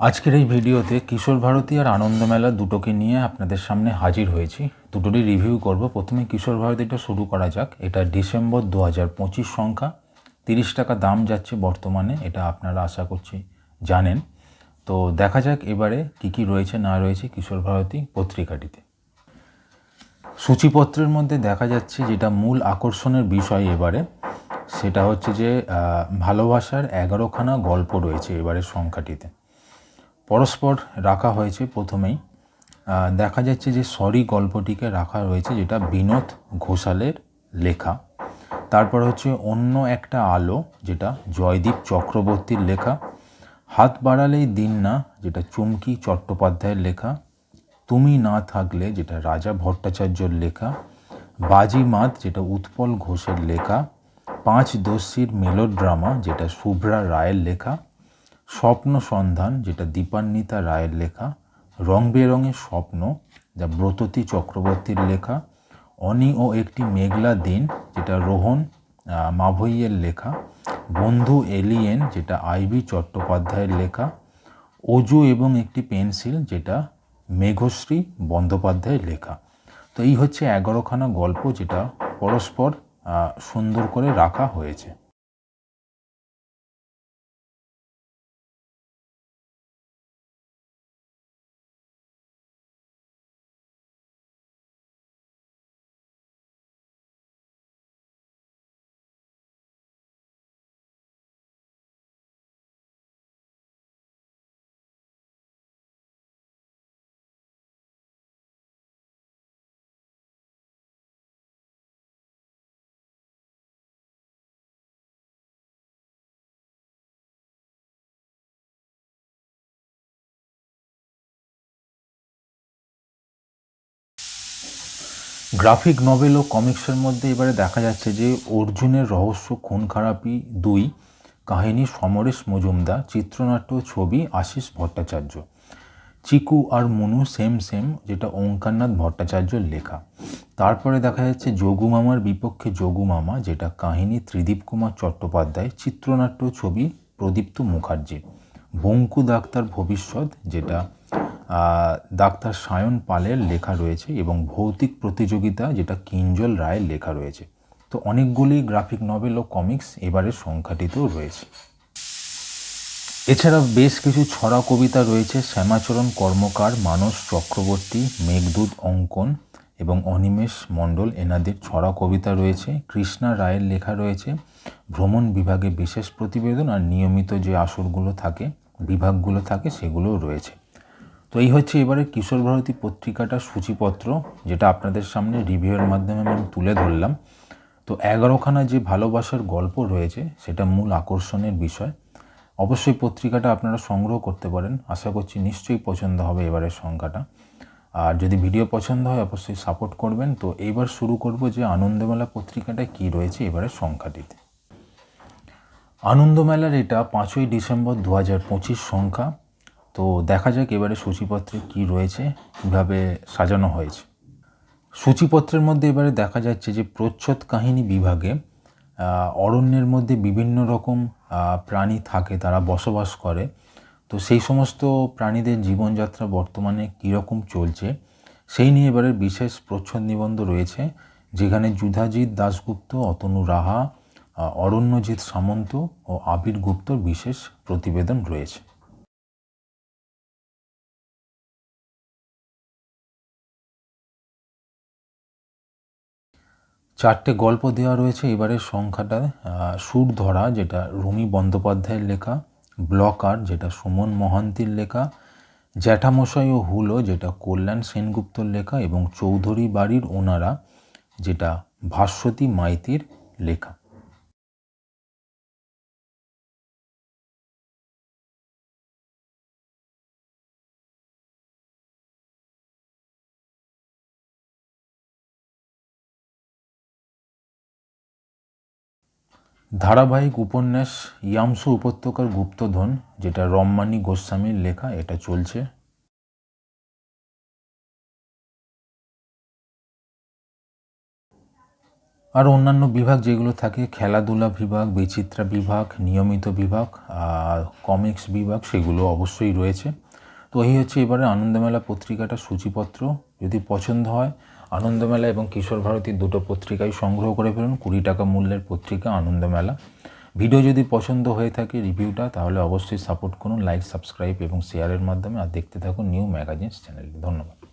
আজকের এই ভিডিওতে কিশোর ভারতী আর আনন্দমেলা দুটোকে নিয়ে আপনাদের সামনে হাজির হয়েছি। দুটোরই রিভিউ করব। প্রথমে কিশোর ভারতীটা শুরু করা যাক। এটা ডিসেম্বর দু হাজার পঁচিশ সংখ্যা। তিরিশ টাকা দাম যাচ্ছে বর্তমানে, এটা আপনারা আশা করছি জানেন। তো দেখা যাক এবারে কী কী রয়েছে, না রয়েছে কিশোর ভারতী পত্রিকাটিতে। সূচিপত্রের মধ্যে দেখা যাচ্ছে যেটা মূল আকর্ষণের বিষয় এবারে, সেটা হচ্ছে যে ভালোবাসার এগারোখানা গল্প রয়েছে এবারের সংখ্যাটিতে। পরস্পর রাখা হয়েছে প্রথমেই। দেখা যাচ্ছে যে সরি গল্পটিকে রাখা রয়েছে, যেটা বিনোদ ঘোষালের লেখা। তারপর হচ্ছে অন্য একটা আলো, যেটা জয়দীপ চক্রবর্তীর লেখা। হাত বাড়ালেই দিন না, যেটা চুমকি চট্টোপাধ্যায়ের লেখা। তুমি না থাকলে, যেটা রাজা ভট্টাচার্যর লেখা। বাজি মাত, যেটা উৎপল ঘোষের লেখা। পাঁচ দস্যির মেলোড্রামা, যেটা শুভ্রা রায়ের লেখা। স্বপ্ন সন্ধান যেটা দীপান্বিতা রায়ের লেখা রং বেরঙের স্বপ্ন যা ব্রততী চক্রবর্তীর লেখা অনি ও একটি মেঘলা দিন যেটা রোহন আহ, মাভৈয়ের লেখা বন্ধু এলিয়েন যেটা আইবি চট্টোপাধ্যায়ের লেখা অজু এবং একটি পেন্সিল যেটা মেঘশ্রী বন্দ্যোপাধ্যায়ের লেখা। তো এই হচ্ছে এগারোখানা গল্প যেটা পরস্পর সুন্দর করে রাখা হয়েছে। গ্রাফিক নভেল ও কমিক্সের মধ্যে এবারে দেখা যাচ্ছে যে অর্জুনের রহস্য খুন খারাপি দুই, কাহিনী সমরেশ মজুমদার, চিত্রনাট্য ছবি আশিস ভট্টাচার্য। চিকু আর মনু সেম সেম, যেটা ওঙ্কারনাথ ভট্টাচার্যর লেখা। তারপরে দেখা যাচ্ছে যোগু মামার বিপক্ষে যোগু মামা, যেটা কাহিনী ত্রিদীপ কুমার চট্টোপাধ্যায়, চিত্রনাট্য ছবি প্রদীপ্ত মুখার্জি। বঙ্কু ডাক্তার ভবিষ্যৎ, যেটা ডাক্তার সায়ন পালের লেখা রয়েছে এবং ভৌতিক প্রতিযোগিতা, যেটা কিঞ্জল রায়ের লেখা রয়েছে। তো অনেকগুলি গ্রাফিক নভেল ও কমিক্স এবারের সংখ্যাটিতেও রয়েছে। এছাড়া বেশ কিছু ছড়া কবিতা রয়েছে। শ্যামাচরণ কর্মকার, মানস চক্রবর্তী, মেঘদূত অঙ্কন এবং অনিমেষ মণ্ডল এনাদের ছড়া কবিতা রয়েছে। কৃষ্ণা রায়ের লেখা রয়েছে। ভ্রমণ বিভাগে বিশেষ প্রতিবেদন আর নিয়মিত যে আসরগুলো থাকে, বিভাগগুলো থাকে, সেগুলোও রয়েছে। তো এই হচ্ছে এবারে কিশোর ভারতী পত্রিকাটার সূচিপত্র, যেটা আপনাদের সামনে রিভিউয়ের মাধ্যমে আমি তুলে ধরলাম। তো এগারোখানা যে ভালোবাসার গল্প রয়েছে, সেটা মূল আকর্ষণের বিষয়। অবশ্যই পত্রিকাটা আপনারা সংগ্রহ করতে পারেন। আশা করছি নিশ্চয়ই পছন্দ হবে এবারের সংখ্যাটা। আর যদি ভিডিও পছন্দ হয়, অবশ্যই সাপোর্ট করবেন। তো এইবার শুরু করব যে আনন্দমেলা পত্রিকাটায় কী রয়েছে এবারের সংখ্যাটিতে। আনন্দমেলার এটা পাঁচই ডিসেম্বর দু হাজার পঁচিশ সংখ্যা। তো দেখা যাক এবারে সূচিপত্রে কী রয়েছে, কীভাবে সাজানো হয়েছে। সূচিপত্রের মধ্যে এবারে দেখা যাচ্ছে যে প্রচ্ছদ কাহিনী বিভাগে অরণ্যের মধ্যে বিভিন্ন রকম প্রাণী থাকে, তারা বসবাস করে। তো সেই সমস্ত প্রাণীদের জীবনযাত্রা বর্তমানে কীরকম চলছে, সেই নিয়ে এবারে বিশেষ প্রচ্ছদ নিবন্ধ রয়েছে, যেখানে যুধাজিৎ দাশগুপ্ত, অতনু রাহা অরণ্যজিৎ সামন্ত ও আবির গুপ্তর বিশেষ প্রতিবেদন রয়েছে। চারটে গল্প দেওয়া রয়েছে এবারের সংখ্যাটা সুর ধরা যেটা রুমি বন্দ্যোপাধ্যায়ের লেখা, ব্লকার, যেটা সুমন মহান্তির লেখা, জ্যাঠামশাই ও হুলো, যেটা কল্যাণ সেনগুপ্তর লেখা, এবং চৌধুরী বাড়ির ওনারা, যেটা ভাস্বতী মাইতির লেখা। ধারাবাহিক উপন্যাস ইয়ামসু উপত্যকার গুপ্তধন, যেটা রম্মানী গোস্বামীর লেখা, এটা চলছে। আর অন্যান্য বিভাগ যেগুলো থাকে, খেলাধুলা বিভাগ, বিচিত্রা বিভাগ, নিয়মিত বিভাগ, আর কমিক্স বিভাগ, সেগুলো অবশ্যই রয়েছে। তো এই হচ্ছে এবারে আনন্দমেলা পত্রিকাটা সূচিপত্র। যদি পছন্দ হয় আনন্দমেলা এবং কিশোর ভারতী দুটো পত্রিকাই সংগ্রহ করে ফেলুন, কুড়ি টাকা মূল্যের পত্রিকা আনন্দমেলা। ভিডিও যদি পছন্দ হয়ে থাকে রিভিউটা, তাহলে অবশ্যই সাপোর্ট করুন, লাইক, সাবস্ক্রাইব এবং শেয়ারের মাধ্যমে, আর দেখতে থাকুন নিউ ম্যাগাজিনস চ্যানেল। ধন্যবাদ।